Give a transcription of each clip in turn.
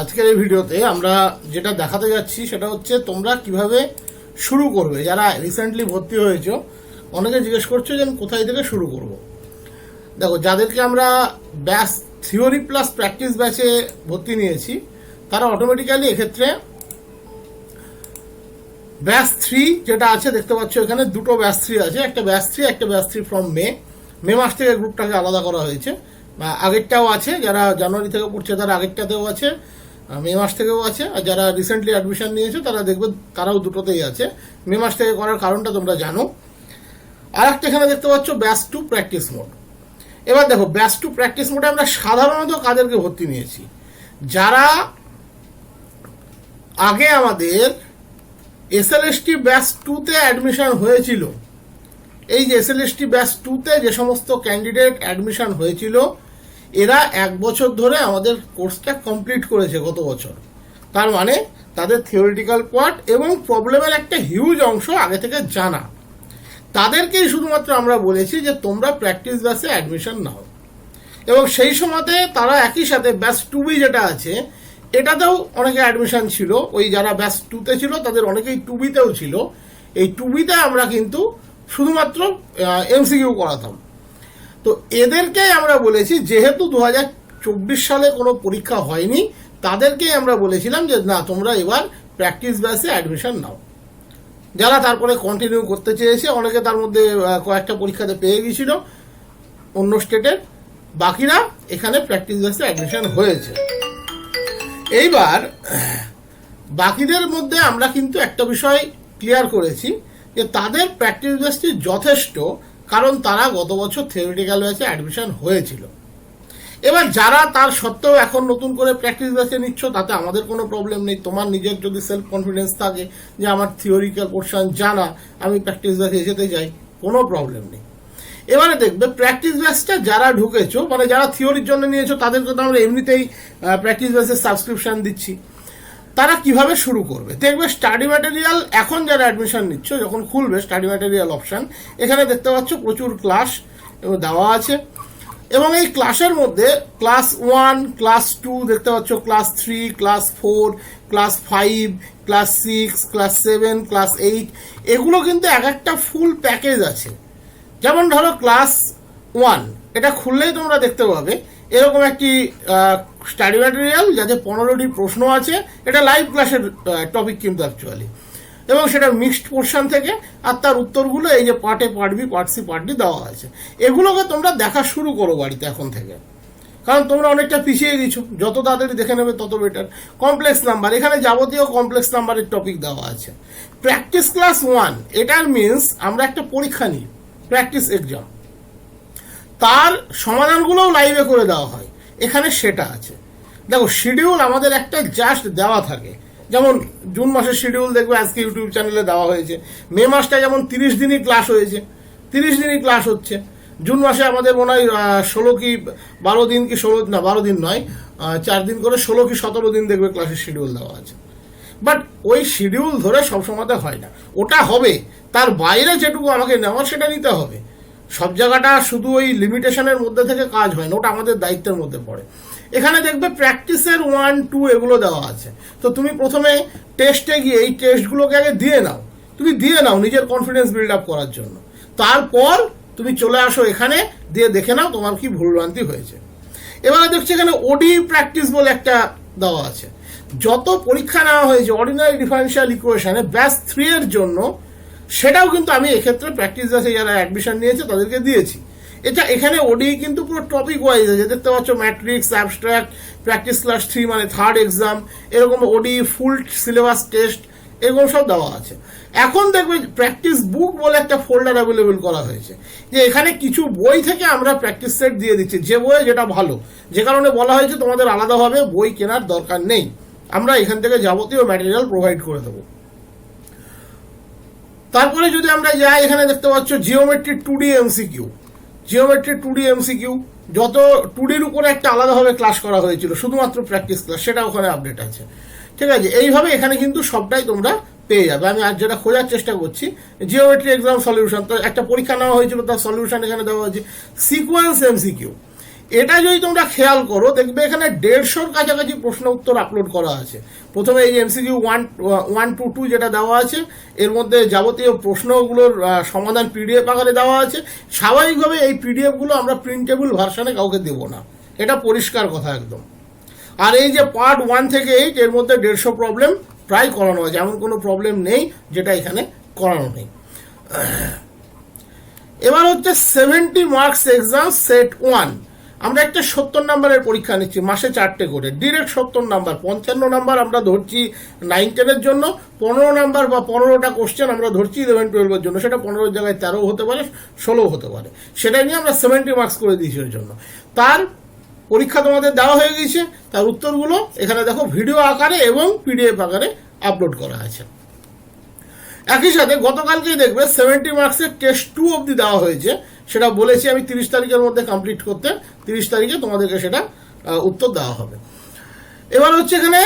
আজকের এই ভিডিওতে আমরা যেটা দেখাতে যাচ্ছি সেটা হচ্ছে তোমরা কীভাবে শুরু করবে। যারা রিসেন্টলি ভর্তি হয়েছো, অনেকে জিজ্ঞেস করছ যে আমি কোথায় থেকে শুরু করব। দেখো, যাদেরকে আমরা ব্যাস থিওরি প্লাস প্র্যাকটিস ব্যাচে ভর্তি নিয়েছি, তারা অটোমেটিক্যালি এক্ষেত্রে ব্যাস থ্রি যেটা আছে, দেখতে পাচ্ছ এখানে দুটো ব্যাস থ্রি আছে। একটা ব্যাস থ্রি একটা ব্যাস থ্রি ফ্রম মে মে মাস থেকে গ্রুপটাকে আলাদা করা হয়েছে। আগেরটাও আছে, যারা জানুয়ারি থেকে পড়ছে তারা আগেরটাতেও আছে। মে মাস থেকেও আছে, আর যারা রিসেন্টলি অ্যাডমিশন নিয়েছে, তারা দেখবে তারাও দুটোতেই আছে। মে মাস থেকে করার কারণটা তোমরা জানো। আর একটা এখানে দেখতে পাচ্ছ, ব্যাস টু প্র্যাকটিস মোড। এবার দেখো, ব্যাস টু প্র্যাকটিস মোডে আমরা সাধারণত কাদেরকে ভর্তি নিয়েছি? যারা আগে আমাদের এসএলএসটি ব্যাস টুতে অ্যাডমিশন হয়েছিল, এই যে এসএলএসটি ব্যাস টুতে যে সমস্ত ক্যান্ডিডেট অ্যাডমিশন হয়েছিল এরা এক বছর ধরে আমাদের কোর্সটা কমপ্লিট করেছে গত বছর। তার মানে তাদের থিওরিটিক্যাল পার্ট এবং প্রবলেমের একটা হিউজ অংশ আগে থেকে জানা। তাদেরকেই শুধুমাত্র আমরা বলেছি যে তোমরা প্র্যাকটিস ব্যাসে অ্যাডমিশন নাও। এবং সেই সময়তে তারা একই সাথে ব্যাস টু বি যেটা আছে, এটাতেও অনেকে অ্যাডমিশন ছিল। ওই যারা ব্যাস টুতে ছিল, তাদের অনেকেই টু বিতেও ছিল। এই টু বিতে আমরা কিন্তু শুধুমাত্র এমসিকিউ করাতাম। তো এদেরকেই আমরা বলেছি, যেহেতু দু চব্বিশ সালে কোনো পরীক্ষা হয়নি, তাদেরকেই আমরা বলেছিলাম যে, না, তোমরা এবার প্র্যাকটিস ব্যাসে অ্যাডমিশন নাও। যারা তারপরে কন্টিনিউ করতে চেয়েছে, অনেকে তার মধ্যে কয়েকটা পরীক্ষাতে পেয়ে গিয়েছিল অন্য স্টেটের বাকিরা এখানে প্র্যাকটিস ব্যাসে অ্যাডমিশন হয়েছে। এইবার, বাকিদের মধ্যে আমরা কিন্তু একটা বিষয় ক্লিয়ার করেছি, যে তাদের প্র্যাকটিস ব্যাসটি যথেষ্ট কারণ তারা গত বছর থিওরিটিক্যাল ব্যাচে অ্যাডমিশন হয়েছিল। এবার যারা তার সত্ত্বেও এখন নতুন করে প্র্যাকটিস ব্যাচে নিচ্ছ, তাতে আমাদের কোনো প্রবলেম নেই। তোমার নিজের যদি সেলফ কনফিডেন্স থাকে যে আমার থিওরিক্যাল পোর্শন জানা, আমি প্র্যাকটিস ব্যাচে যেতে চাই, কোনো প্রবলেম নেই। এবারে দেখবে প্র্যাকটিস ব্যাচটা যারা ঢুকেছো মানে যারা থিওরির জন্য নিয়েছো তাদেরকে তো আমরা এমনিতেই প্র্যাকটিস ব্যাচের সাবস্ক্রিপশন দিচ্ছি। তারা কীভাবে শুরু করবে? দেখবে স্টাডি ম্যাটেরিয়াল এখন যারা অ্যাডমিশন নিচ্ছ, যখন খুলবে স্টাডি ম্যাটেরিয়াল অপশান এখানে দেখতে পাচ্ছ প্রচুর ক্লাস দেওয়া আছে। এবং এই ক্লাসের মধ্যে ক্লাস ওয়ান ক্লাস টু দেখতে পাচ্ছ class three class four class five class six class seven class eight এগুলো কিন্তু এক একটা ফুল প্যাকেজ আছে। যেমন ধরো ক্লাস ওয়ান এটা খুললেই তোমরা দেখতে পাবে, এরকম একটি স্টাডি ম্যাটেরিয়াল যাতে পনেরোটি প্রশ্ন আছে, এটা লাইভ ক্লাসের টপিক কিন্তু অ্যাকচুয়ালি এবং সেটা মিক্সড পোর্শন থেকে, আর তার উত্তরগুলো এই যে পার্টে part B part C part D দেওয়া আছে। এগুলোকে তোমরা দেখা শুরু করো বাড়িতে এখন থেকে। কারণ তোমরা অনেকটা পিছিয়ে গেছো। যত তাড়াতাড়ি দেখে নেবে, তত বেটার কমপ্লেক্স নাম্বার এখানে যাবতীয় কমপ্লেক্স নাম্বারের টপিক দেওয়া আছে। প্র্যাকটিস ক্লাস ওয়ান এটার মিনস আমরা একটা পরীক্ষা নিই প্র্যাকটিস এক্সাম তার সমাধানগুলোও লাইভে করে দেওয়া হয়। এখানে সেটা আছে। দেখো শিডিউল আমাদের একটা জাস্ট দেওয়া থাকে। যেমন জুন মাসের শিডিউল দেখবে আজকে ইউটিউব চ্যানেলে দেওয়া হয়েছে। মে মাসটা যেমন তিরিশ দিনই ক্লাস হয়েছে। তিরিশ দিনই ক্লাস হচ্ছে। জুন মাসে আমাদের মনে হয় ষোলো কি বারো দিন কি ষোলো, না, বারো দিন নয় চার দিন করে ষোলো কি সতেরো দিন দেখবে ক্লাসের শিডিউল দেওয়া আছে। বাট ওই শিডিউল ধরে সবসময় হয় না। ওটা হবে। তার বাইরে যেটুকু আমাকে নেওয়ার সেটা নিতে হবে। সব জায়গাটা শুধু ওই লিমিটেশনের মধ্যে থেকে কাজ হয় না, ওটা আমাদের দায়িত্বের মধ্যে পড়ে। এখানে দেখবে প্র্যাকটিসের ওয়ান টু এগুলো দেওয়া আছে। তো তুমি প্রথমে টেস্টে গিয়ে এই টেস্টগুলোকে আগে দিয়ে নাও। তুমি দিয়ে নাও নিজের কনফিডেন্স বিল্ড আপ করার জন্য। তারপর তুমি চলে আসো এখানে, দিয়ে দেখে নাও তোমার কি ভুলভ্রান্তি হয়েছে। এবারে দেখছি এখানে ওডি প্র্যাকটিস বলে একটা দেওয়া আছে। যত পরীক্ষা নেওয়া হয়েছে অর্ডিনারি ডিফারেন্সিয়াল ইকুয়েশনে ব্যাস থ্রি এর জন্য সেটাও কিন্তু আমি এক্ষেত্রে প্র্যাকটিস ব্যাসে যারা অ্যাডমিশন নিয়েছে তাদেরকে দিয়েছি। এটা এখানে ওডি কিন্তু পুরো টপিক ওয়াইজ আছে। দেখতে পাচ্ছ matrix abstract practice class three মানে থার্ড এক্সাম এরকম ওডি ফুল সিলেবাস টেস্ট এরকম সব দেওয়া আছে। এখন দেখবে প্র্যাকটিস বুক বলে একটা ফোল্ডার অ্যাভেলেবেল করা হয়েছে, যে এখানে কিছু বই থেকে আমরা প্র্যাকটিস সেট দিয়ে দিচ্ছি, যে বই যেটা ভালো। যে কারণে বলা হয়েছে তোমাদের আলাদাভাবে বই কেনার দরকার নেই। আমরা এখান থেকে যাবতীয় ম্যাটেরিয়াল প্রোভাইড করে দেবো। তারপরে যদি আমরা যাই, এখানে দেখতে পাচ্ছ geometry two D MCQ geometry two D MCQ যত টু ডির উপরে একটা আলাদাভাবে ক্লাস করা হয়েছিল, শুধুমাত্র প্র্যাকটিস ক্লাস সেটা ওখানে আপডেট আছে। ঠিক আছে? এইভাবে এখানে কিন্তু সবটাই তোমরা পেয়ে যাবে। আমি আর যেটা খোঁজার চেষ্টা করছি জিওমেট্রি এক্সাম সলিউশন তো একটা পরীক্ষা নেওয়া হয়েছিল, তার সলিউশন এখানে দেওয়া হয়েছে। সিকোয়েন্স এমসিকিউ এটা যদি তোমরা খেয়াল করো, দেখবে এখানে দেড়শোর কাছাকাছি প্রশ্ন উত্তর আপলোড করা আছে। প্রথমে এই MCQ one one two two যেটা দেওয়া আছে, এর মধ্যে যাবতীয় প্রশ্নগুলোর সমাধান পিডিএফ আকারে দেওয়া আছে। স্বাভাবিকভাবে এই পিডিএফগুলো আমরা প্রিন্টেবল ভার্সনে কাউকে দেবো না। এটা পরিষ্কার কথা একদম। আর এই যে পার্ট ওয়ান থেকে এইট এর মধ্যে দেড়শো প্রবলেম প্রায় করানো আছে। এমন কোনো প্রবলেম নেই যেটা এখানে করানো নেই। এবার হচ্ছে seventy marks exam set one আমরা একটা সত্তর নাম্বারের পরীক্ষা নিচ্ছি, মাসে চারটে করে। ডিরেক্ট সত্তর নাম্বার, পঞ্চান্ন নাম্বার আমরা ধরছি নাইন টেনের জন্য, পনেরো নাম্বার বা পনেরোটা কোশ্চেন আমরা ধরছি ইলেভেন টুয়েলভের জন্য। সেটা পনেরোর জায়গায় তেরো হতে পারে, ষোলো হতে পারে। সেটা নিয়ে আমরা সেভেন্টি মার্কস করে দিয়েছি ওর জন্য। তার পরীক্ষা তোমাদের দেওয়া হয়ে গেছে, তার উত্তরগুলো এখানে দেখো ভিডিও আকারে এবং পিডিএফ আকারে আপলোড করা আছে। একই সাথে গতকালকেই দেখবে সেভেন্টি মার্কসের টেস্ট টু অবধি দেওয়া হয়েছে, সেটা বলেছি আমি তিরিশ তারিখের মধ্যে কমপ্লিট করতে। তিরিশ তারিখে তোমাদেরকে সেটা উত্তর দেওয়া হবে। এবার হচ্ছে এখানে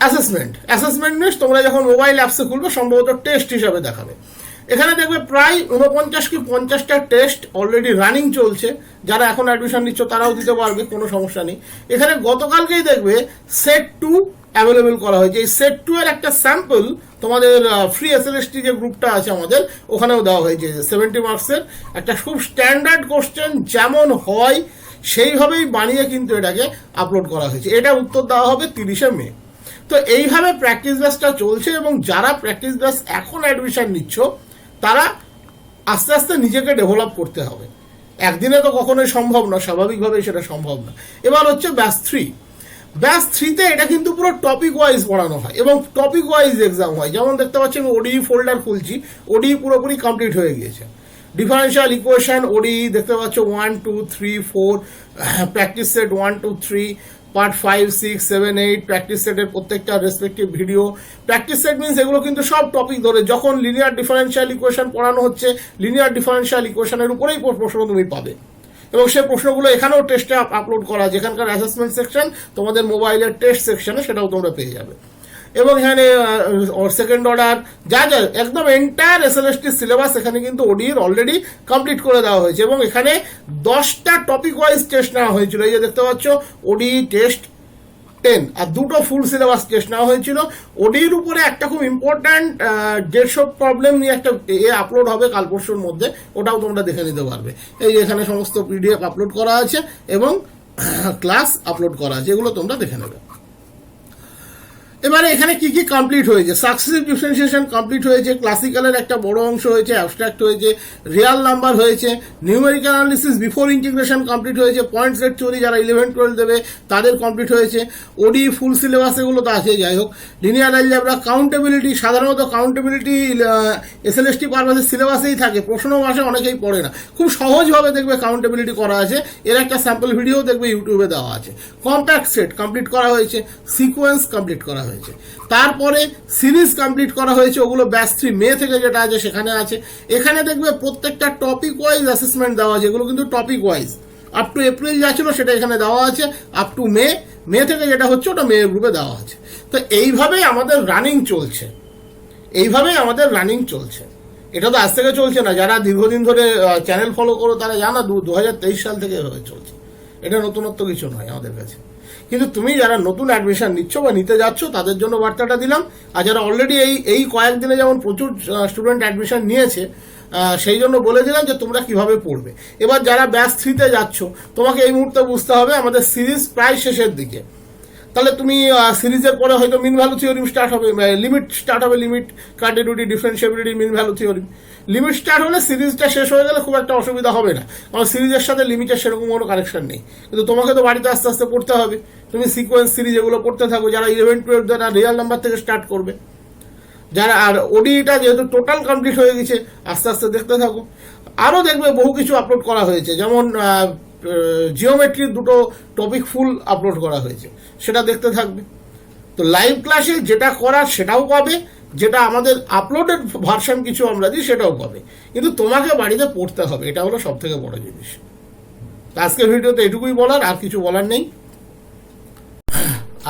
অ্যাসেসমেন্ট অ্যাসেসমেন্ট নিয়ে তোমরা যখন মোবাইল অ্যাপসে খুলবে, সম্ভবত টেস্ট হিসাবে দেখাবে। এখানে দেখবে প্রায় উনপঞ্চাশ কি পঞ্চাশটা টেস্ট অলরেডি রানিং চলছে। যারা এখন অ্যাডমিশন নিচ্ছ, তারাও দিতে পারবে, কোনো সমস্যা নেই। এখানে গতকালকেই দেখবে সেট টু অ্যাভেলেবেল করা হয়েছে। এই সেট টু এর একটা স্যাম্পল তোমাদের ফ্রি এসএলএসটি যে গ্রুপটা আছে আমাদের, ওখানেও দেওয়া হয়েছে। সেভেন্টি মার্কসের একটা খুব স্ট্যান্ডার্ড কোশ্চেন যেমন হয় সেইভাবেই বানিয়ে কিন্তু এটাকে আপলোড করা হয়েছে। এটা উত্তর দেওয়া হবে তিরিশে মে। তো এইভাবে প্র্যাকটিস ব্যাচটা চলছে এবং যারা প্র্যাকটিস ব্যাচ এখন অ্যাডমিশন নিচ্ছ, তারা আস্তে আস্তে নিজেকে ডেভেলপ করতে হবে। একদিনে তো কখনোই সম্ভব না স্বাভাবিকভাবেই সেটা সম্ভব না এবার হচ্ছে ব্যাচ থ্রি ব্যাচ থ্রিতে এটা কিন্তু পুরো টপিক ওয়াইজ পড়ানো হয় এবং টপিক ওয়াইজ এক্সাম হয়। যেমন দেখতে পাচ্ছি আমি ওডি ফোল্ডার খুলছি ওডি পুরোপুরি কমপ্লিট হয়ে গিয়েছে। ডিফারেন্সিয়াল ইকুয়েশন ওডি দেখতে পাচ্ছ one two three four practice set one two three part five six seven eight practice সেটের প্রত্যেকটা respective video practice set means এগুলো কিন্তু সব টপিক ধরে, যখন লিনিয়ার ডিফারেন্সিয়াল ইকুয়েশন পড়ানো হচ্ছে লিনিয়ার ডিফারেন্সিয়াল ইকুয়েশনের উপরেই প্রশ্ন তুমি পাবে। এবং সেই প্রশ্নগুলো এখানেও টেস্টে আপলোড করা, যেখানকার অ্যাসেসমেন্ট সেকশন তোমাদের মোবাইলের টেস্ট সেকশনে সেটাও তোমরা পেয়ে যাবে। এবং এখানে সেকেন্ড অর্ডার যা যা, একদম এন্টায়ার এসএলএসটি সিলেবাস এখানে কিন্তু ওডির অলরেডি কমপ্লিট করে দেওয়া হয়েছে। এবং এখানে দশটা টপিক ওয়াইজ টেস্ট নেওয়া হয়েছিল। এই যে দেখতে পাচ্ছ ওডি টেস্ট টেন আর দুটো ফুল সিলেবাস টেস্ট নেওয়া হয়েছিল। ওডির উপরে একটা খুব ইম্পর্ট্যান্ট দেড়শো প্রবলেম নিয়ে একটা এ আপলোড হবে কাল পরশুর মধ্যে। ওটাও তোমরা দেখে নিতে পারবে। এই এখানে সমস্ত পিডিএফ আপলোড করা আছে এবং ক্লাস আপলোড করা আছে। এগুলো তোমরা দেখে নেবে। এবারে এখানে কি কি কমপ্লিট হয়েছে? সাকসেসিভ ডিফারেন্সিয়েশন কমপ্লিট হয়েছে ক্লাসিক্যালের একটা বড় অংশ হয়েছে অ্যাবস্ট্রাক্ট হয়েছে রিয়াল নাম্বার হয়েছে numerical analysis before integration complete হয়েছে পয়েন্ট সেট থিওরি যারা ইলেভেন টুয়েলভ দেবে, তাদের কমপ্লিট হয়েছে। ওডি ফুল সিলেবাস এগুলো তো আছে, যাই হোক। লিনিয়ার অ্যালজাবরা কাউন্টেবিলিটি সাধারণত কাউন্টেবিলিটি এস এল এসএলএসটি পারপাসের সিলেবাসেই থাকে, প্রশ্ন মাসে অনেকেই পড়ে না। খুব সহজভাবে দেখবে কাউন্টেবিলিটি করা আছে, এর একটা স্যাম্পল ভিডিও দেখবে ইউটিউবে দেওয়া আছে। কম্প্যাক্ট সেট কমপ্লিট করা হয়েছে সিকোয়েন্স কমপ্লিট করা হয়েছে। তারপরে সিরিজ কমপ্লিট করা হয়েছে, ওগুলো ব্যাচ থ্রি মে থেকে যেটা আছে সেখানে আছে। এখানে দেখবে প্রত্যেকটা টপিক ওয়াইজ অ্যাসেসমেন্ট দেওয়া আছে, এগুলো কিন্তু topic wise up to April যা ছিল সেটা এখানে দেওয়া আছে আপ টু মে মে থেকে যেটা হচ্ছে ওটা মে গ্রুপে দেওয়া আছে। তো এইভাবেই আমাদের রানিং চলছে। এইভাবেই আমাদের রানিং চলছে। এটা তো আজ থেকে চলছে না, যারা দীর্ঘদিন ধরে চ্যানেল ফলো করো তারা জানা, দু সাল থেকে চলছে। এটা নতুনত্ব কিছু নয় আমাদের কাছে। কিন্তু তুমি যারা নতুন অ্যাডমিশন নিচ্ছ বা নিতে যাচ্ছ, তাদের জন্য বার্তাটা দিলাম। আর যারা অলরেডি এই এই কয়েকদিনে যেমন প্রচুর স্টুডেন্ট অ্যাডমিশন নিয়েছে সেই জন্য বলে দিলাম যে তোমরা কীভাবে পড়বে। এবার যারা ব্যাস থ্রিতে যাচ্ছ, তোমাকে এই মুহূর্তে বুঝতে হবে আমাদের সিরিজ প্রায় শেষের দিকে। তাহলে তুমি সিরিজের পরে হয়তো মিন ভ্যালু থিওরিম স্টার্ট হবে লিমিট স্টার্ট হবে limit কার্ডিডিউটি differentiability mean value theorem limit start হলে সিরিজটা শেষ হয়ে গেলে খুব একটা অসুবিধা হবে না। কারণ সিরিজের সাথে লিমিটের সেরকম কোনো কানেকশন নেই। কিন্তু তোমাকে তো বাড়িতে আস্তে আস্তে পড়তে হবে। তুমি সিকোয়েন্স সিরিজ এগুলো পড়তে থাকো, যারা ইলেভেন টুয়েলভ যারা রিয়াল নাম্বার থেকে স্টার্ট করবে। যারা, আর ওডিটা যেহেতু টোটাল কমপ্লিট হয়ে গেছে, আস্তে আস্তে দেখতে থাকো। আরও দেখবে বহু কিছু আপলোড করা হয়েছে। যেমন জিওমেট্রির দুটো টপিক ফুল আপলোড করা হয়েছে। সেটা দেখতে থাকবে। তো লাইভ ক্লাসে যেটা করার সেটাও পাবে, যেটা আমাদের আপলোডেড ভার্সন কিছু আমরা দিই, সেটাও পাবে। কিন্তু তোমাকে বাড়িতে পড়তে হবে, এটা হলো সব থেকে বড় জিনিস। আজকের ভিডিওতে এটুকুই বলার, আর কিছু বলার নেই।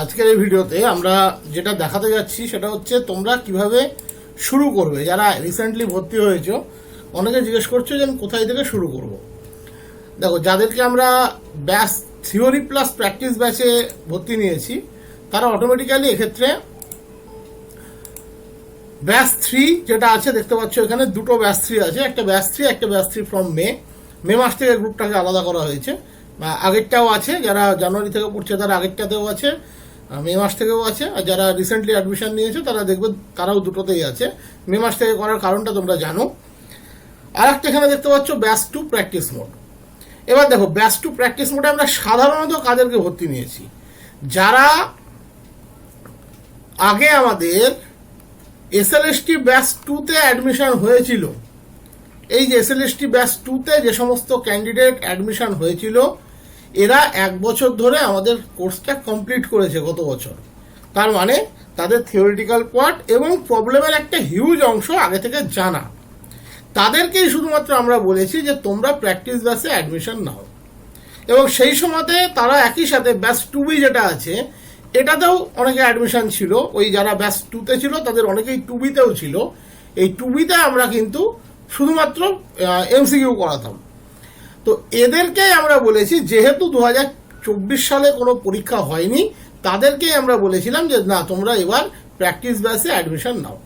আজকের এই ভিডিওতে আমরা যেটা দেখাতে যাচ্ছি, সেটা হচ্ছে তোমরা কীভাবে শুরু করবে। যারা রিসেন্টলি ভর্তি হয়েছো, অনেকে জিজ্ঞেস করছ যে আমি কোথায় থেকে শুরু করব। দেখো, যাদেরকে আমরা ব্যাস, থিওরি প্লাস প্র্যাকটিস ব্যাচে ভর্তি নিয়েছি, তারা অটোমেটিক্যালি এক্ষেত্রে ব্যাচ থ্রি যেটা আছে, দেখতে পাচ্ছ এখানে দুটো ব্যাচ থ্রি আছে, একটা ব্যাচ থ্রি একটা batch three from May May মাস থেকে গ্রুপটাকে আলাদা করা হয়েছে। আগেরটাও আছে, যারা জানুয়ারি থেকে পড়ছে তারা আগেরটাতেও আছে মে মাস থেকেও আছে, আর যারা রিসেন্টলি অ্যাডমিশন নিয়েছে তারা দেখবে তারাও দুটোতেই আছে। মে মাস থেকে করার কারণটা তোমরা জানো। আর একটা এখানে দেখতে পাচ্ছ ব্যাস টু প্র্যাকটিস মোড এবার দেখো ব্যাচ টু প্র্যাকটিস মোডে আমরা সাধারণত কাদেরকে ভর্তি নিয়েছি? যারা আগে আমাদের এসএলএসটি ব্যাচ টুতে অ্যাডমিশন হয়েছিল, এই যে এসএলএসটি ব্যাচ টুতে যে সমস্ত ক্যান্ডিডেট অ্যাডমিশন হয়েছিল, এরা এক বছর ধরে আমাদের কোর্সটা কমপ্লিট করেছে গত বছর। তার মানে তাদের থিওরিটিক্যাল পার্ট এবং প্রবলেমের একটা হিউজ অংশ আগে থেকে জানা। তাদেরকেই শুধুমাত্র আমরা বলেছি যে তোমরা প্র্যাকটিস ব্যাচে অ্যাডমিশন নাও। এবং সেই সময়তে তারা একই সাথে ব্যাচ টু বি যেটা আছে, এটাতেও অনেকে অ্যাডমিশন ছিল। ওই যারা ব্যাচ টুতে ছিল, তাদের অনেকেই টু বিতেও ছিল। এই টু বিতে আমরা কিন্তু শুধুমাত্র এমসিকিউ করাতাম। তো এদেরকেই আমরা বলেছি, যেহেতু দু হাজার চব্বিশ সালে কোনো পরীক্ষা হয়নি, তাদেরকেই আমরা বলেছিলাম যে, না, তোমরা এবার প্র্যাকটিস ব্যাচে অ্যাডমিশন নাও।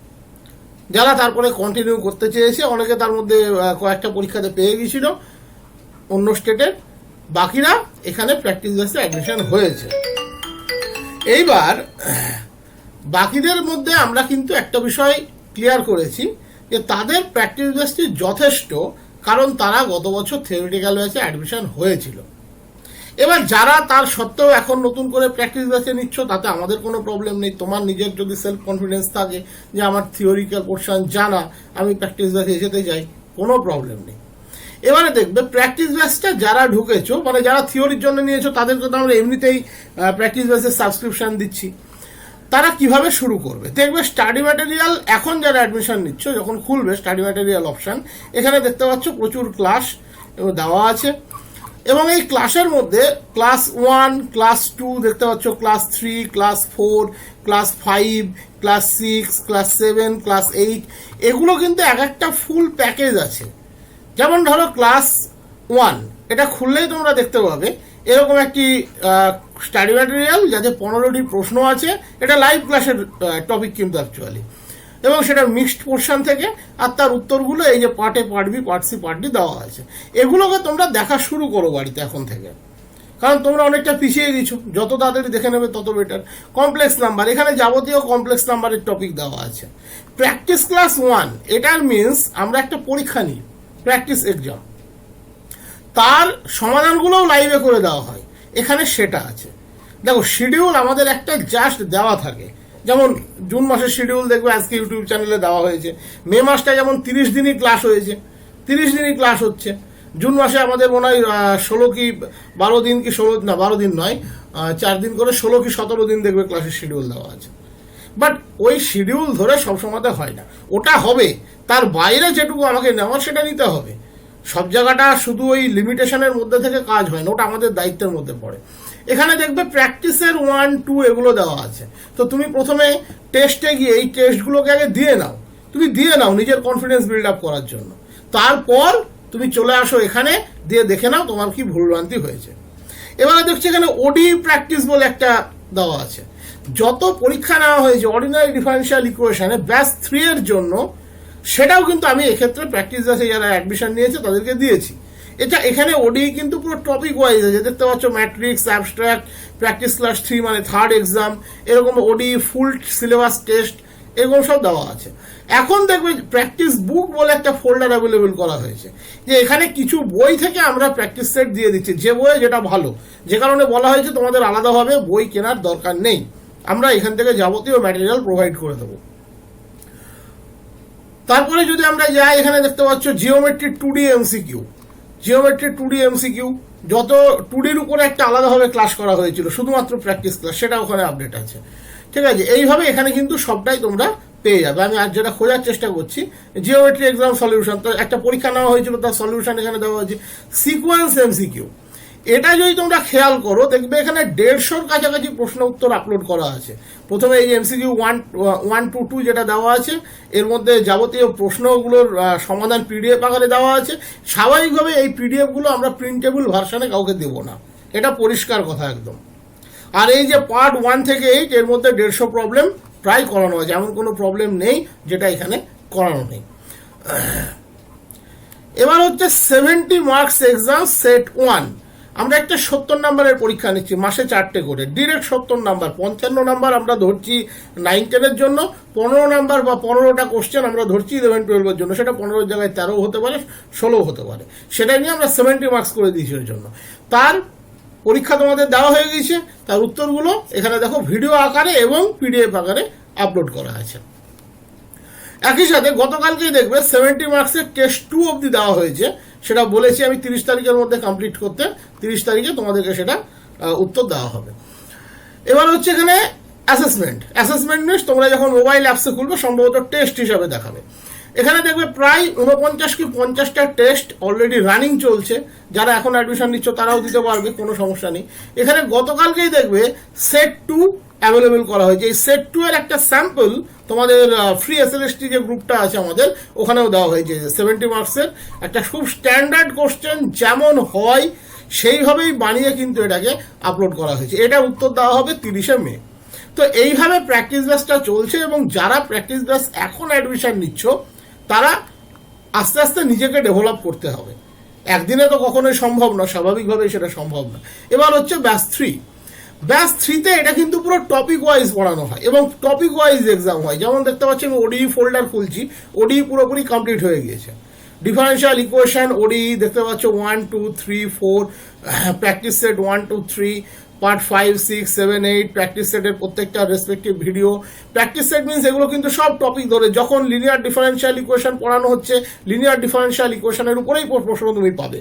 যারা তারপরে কন্টিনিউ করতে চেয়েছে, অনেকে তার মধ্যে কয়েকটা পরীক্ষাতে পেয়ে গেছিল। অন্য স্টেটের বাকিরা এখানে প্র্যাকটিস বেসে অ্যাডমিশন হয়েছে। এইবার, বাকিদের মধ্যে আমরা কিন্তু একটা বিষয় ক্লিয়ার করেছি যে তাদের প্র্যাকটিস বেসটি যথেষ্ট, কারণ তারা গত বছর থিওরিটিক্যাল ব্যাচে অ্যাডমিশন হয়েছিল। এবার যারা তার সত্ত্বেও এখন নতুন করে প্র্যাকটিস ব্যাচে নিচ্ছ, তাতে আমাদের কোনো প্রবলেম নেই। তোমার নিজের যদি সেলফ কনফিডেন্স থাকে যে আমার থিওরিক্যাল পোর্শন জানা, আমি প্র্যাকটিস ব্যাচে যেতে চাই, কোনো প্রবলেম নেই। এবারে দেখবে প্র্যাকটিস ব্যাচটা যারা ঢুকেছো মানে যারা থিওরির জন্য নিয়েছো তাদেরকে তো আমরা এমনিতেই প্র্যাকটিস ব্যাচের সাবস্ক্রিপশন দিচ্ছি। তারা কীভাবে শুরু করবে? দেখবে স্টাডি ম্যাটেরিয়াল এখন যারা অ্যাডমিশন নিচ্ছ, যখন খুলবে স্টাডি ম্যাটেরিয়াল অপশান এখানে দেখতে পাচ্ছ প্রচুর ক্লাস এবং দেওয়া আছে। এবং এই ক্লাসের মধ্যে ক্লাস ওয়ান ক্লাস টু দেখতে পাচ্ছ class three class four class five class six class seven class eight এগুলো কিন্তু এক একটা ফুল প্যাকেজ আছে। যেমন ধরো ক্লাস ওয়ান এটা খুললেই তোমরা দেখতে পাবে, এরকম একটি স্টাডি ম্যাটেরিয়াল যাতে পনেরোটি প্রশ্ন আছে, এটা লাইভ ক্লাসের টপিক কিন্তু অ্যাকচুয়ালি এবং সেটা মিক্সড পোর্শন থেকে আর তার উত্তরগুলো এই যে পার্টে part B part C part D দেওয়া আছে এগুলোকে তোমরা দেখা শুরু করো বাড়িতে এখন থেকে। কারণ তোমরা অনেকটা পিছিয়ে গেছো। যত তাড়াতাড়ি দেখে নেবে তত বেটার কমপ্লেক্স নাম্বার এখানে যাবতীয় কমপ্লেক্স নাম্বারের টপিক দেওয়া আছে। প্র্যাকটিস ক্লাস ওয়ান এটার মিনস আমরা একটা পরীক্ষা নিই। প্র্যাকটিস এক্সাম তার সমাধানগুলোও লাইভে করে দেওয়া হয়। এখানে সেটা আছে। দেখো শিডিউল আমাদের একটা জাস্ট দেওয়া থাকে। যেমন জুন মাসের শিডিউল দেখবে আজকে ইউটিউব চ্যানেলে দেওয়া হয়েছে। মে মাসটা যেমন তিরিশ দিনই ক্লাস হয়েছে, তিরিশ দিনই ক্লাস হচ্ছে। জুন মাসে আমাদের মনে হয় ষোলো কি বারো দিন কি ষোলো, না, বারো দিন নয় চার দিন করে ষোলো কি সতেরো দিন দেখবে ক্লাসের শিডিউল দেওয়া আছে। বাট ওই শিডিউল ধরে সবসময়তে হয় না। ওটা হবে, তার বাইরে যেটুকু আমাকে নেওয়ার সেটা নিতে হবে। সব জায়গাটা শুধু ওই লিমিটেশনের মধ্যে থেকে কাজ হয় না, ওটা আমাদের দায়িত্বের মধ্যে পড়ে। এখানে দেখবে প্র্যাকটিসের ওয়ান টু এগুলো দেওয়া আছে। তো তুমি প্রথমে টেস্টে গিয়ে এই টেস্টগুলোকে আগে দিয়ে নাও। তুমি দিয়ে নাও নিজের কনফিডেন্স বিল্ড আপ করার জন্য। তারপর তুমি চলে আসো এখানে, দিয়ে দেখে নাও তোমার কি ভুলভ্রান্তি হয়েছে। এবারে দেখছি এখানে ওডি প্র্যাকটিস বলে একটা দেওয়া আছে। যত পরীক্ষা নেওয়া হয়েছে অর্ডিনারি ডিফারেন্সিয়াল ইকুয়েশনে ব্যাস থ্রি এর জন্য, সেটাও কিন্তু আমি এক্ষেত্রে প্র্যাকটিস ব্যাসে যারা অ্যাডমিশন নিয়েছে, তাদেরকে দিয়েছি। এটা এখানে ওডি কিন্তু পুরো টপিক ওয়াইজ আছে। দেখতে পাচ্ছ matrix abstract practice class three মানে থার্ড এক্সাম এরকম ওডি ফুল সিলেবাস টেস্ট এরকম সব দেওয়া আছে। এখন দেখবে প্র্যাকটিস বুক বলে একটা ফোল্ডার অ্যাভেলেবেল করা হয়েছে। যে এখানে কিছু বই থেকে আমরা প্র্যাকটিস সেট দিয়ে দিচ্ছি। যে বইয়ে যেটা ভালো। যে কারণে বলা হয়েছে তোমাদের আলাদাভাবে বই কেনার দরকার নেই। আমরা এখান থেকে যাবতীয় ম্যাটেরিয়াল প্রোভাইড করে দেবো। তারপরে যদি আমরা যাই, এখানে দেখতে পাচ্ছ geometry two D MCQ geometry two D MCQ যত টু ডির উপরে একটা আলাদাভাবে ক্লাস করা হয়েছিল, শুধুমাত্র প্র্যাকটিস ক্লাস সেটা ওখানে আপডেট আছে। ঠিক আছে? এইভাবে এখানে কিন্তু সবটাই তোমরা পেয়ে যাবে। আমি আর যেটা খোঁজার চেষ্টা করছি জিওমেট্রি এক্সাম সলিউশন তো একটা পরীক্ষা নেওয়া হয়েছিল, তার সলিউশন এখানে দেওয়া হয়েছে। সিকোয়েন্স এমসিকিউ এটা যদি তোমরা খেয়াল করো, দেখবে এখানে দেড়শোর কাছাকাছি প্রশ্ন উত্তর আপলোড করা আছে। প্রথমে এই MCQ one one two two যেটা দেওয়া আছে, এর মধ্যে যাবতীয় প্রশ্নগুলোর সমাধান পিডিএফ আকারে দেওয়া আছে। স্বাভাবিকভাবে এই পিডিএফগুলো আমরা প্রিন্টেবল ভার্সনে কাউকে দেবো না। এটা পরিষ্কার কথা একদম। আর এই যে পার্ট ওয়ান থেকে এইট এর মধ্যে দেড়শো প্রবলেম প্রায় করানো হয়েছে এমন কোনো প্রবলেম নেই যেটা এখানে করানো নেই। এবার হচ্ছে seventy marks exam set one আমরা একটা সত্তর নাম্বারের পরীক্ষা নিচ্ছি, মাসে চারটে করে। ডিরেক্ট সত্তর নাম্বার, পঞ্চান্ন নাম্বার আমরা ধরছি নাইন টেনের জন্য, পনেরো নাম্বার বা পনেরোটা কোশ্চেন আমরা ধরছি ইলেভেন টুয়েলভের জন্য। সেটা পনেরোর জায়গায় তেরো হতে পারে ষোলো হতে পারে। সেটা নিয়ে আমরা সেভেন্টি মার্কস করে দিয়েছি ওর জন্য। তার পরীক্ষা তোমাদের দেওয়া হয়ে গেছে, তার উত্তরগুলো এখানে দেখো ভিডিও আকারে এবং পিডিএফ আকারে আপলোড করা আছে। একই সাথে গতকালকেই দেখবে সেভেন্টি মার্কসের টেস্ট টু অবধি দেওয়া হয়েছে। সেটা বলেছি আমি তিরিশ তারিখের মধ্যে কমপ্লিট করতে। তিরিশ তারিখে তোমাদেরকে সেটা উত্তর দেওয়া হবে। এবার হচ্ছে এখানে অ্যাসেসমেন্ট অ্যাসেসমেন্ট নিউজ তোমরা যখন মোবাইল অ্যাপসে খুলবে, সম্ভবত টেস্ট হিসাবে দেখাবে। এখানে দেখবে প্রায় উনপঞ্চাশ কি পঞ্চাশটা টেস্ট অলরেডি রানিং চলছে। যারা এখন অ্যাডমিশন নিচ্ছ, তারাও দিতে পারবে, কোনো সমস্যা নেই। এখানে গতকালকেই দেখবে সেট টু অ্যাভেলেবেল করা হয়েছে। এই সেট টু এর একটা স্যাম্পল তোমাদের ফ্রি এসএলএসটি যে গ্রুপটা আছে আমাদের, ওখানেও দেওয়া হয়েছে সেভেন্টি মার্কসের একটা খুব স্ট্যান্ডার্ড কোশ্চেন যেমন হয়, সেইভাবেই বানিয়ে কিন্তু এটাকে আপলোড করা হয়েছে। এটা উত্তর দেওয়া হবে তিরিশে মে। তো এইভাবে প্র্যাকটিস ব্যাচটা চলছে এবং যারা প্র্যাকটিস ব্যাচ এখন অ্যাডমিশন নিচ্ছ, তারা আস্তে আস্তে নিজেকে ডেভেলপ করতে হবে। একদিনে তো কখনোই সম্ভব না স্বাভাবিকভাবেই সেটা সম্ভব না এবার হচ্ছে ব্যাচ থ্রি ব্যাচ থ্রিতে এটা কিন্তু পুরো টপিক ওয়াইজ পড়ানো হয় এবং টপিক ওয়াইজ এক্সাম হয়। যেমন দেখতে পাচ্ছি আমি ওডি ফোল্ডার খুলছি ওডি পুরোপুরি কমপ্লিট হয়ে গিয়েছে। ডিফারেন্সিয়াল ইকুয়েশন ওডি দেখতে পাচ্ছ one two three four practice set one two three part five six seven eight practice সেটের প্রত্যেকটা respective video practice set means এগুলো কিন্তু সব টপিক ধরে, যখন লিনিয়ার ডিফারেন্সিয়াল ইকুয়েশন পড়ানো হচ্ছে লিনিয়ার ডিফারেন্সিয়াল ইকুয়েশনের উপরেই প্রশ্ন তুমি পাবে।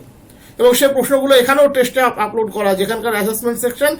এবং সেই প্রশ্নগুলো এখানেও টেস্টে আপলোড করা যেখানকার অ্যাসেসমেন্ট সেকশন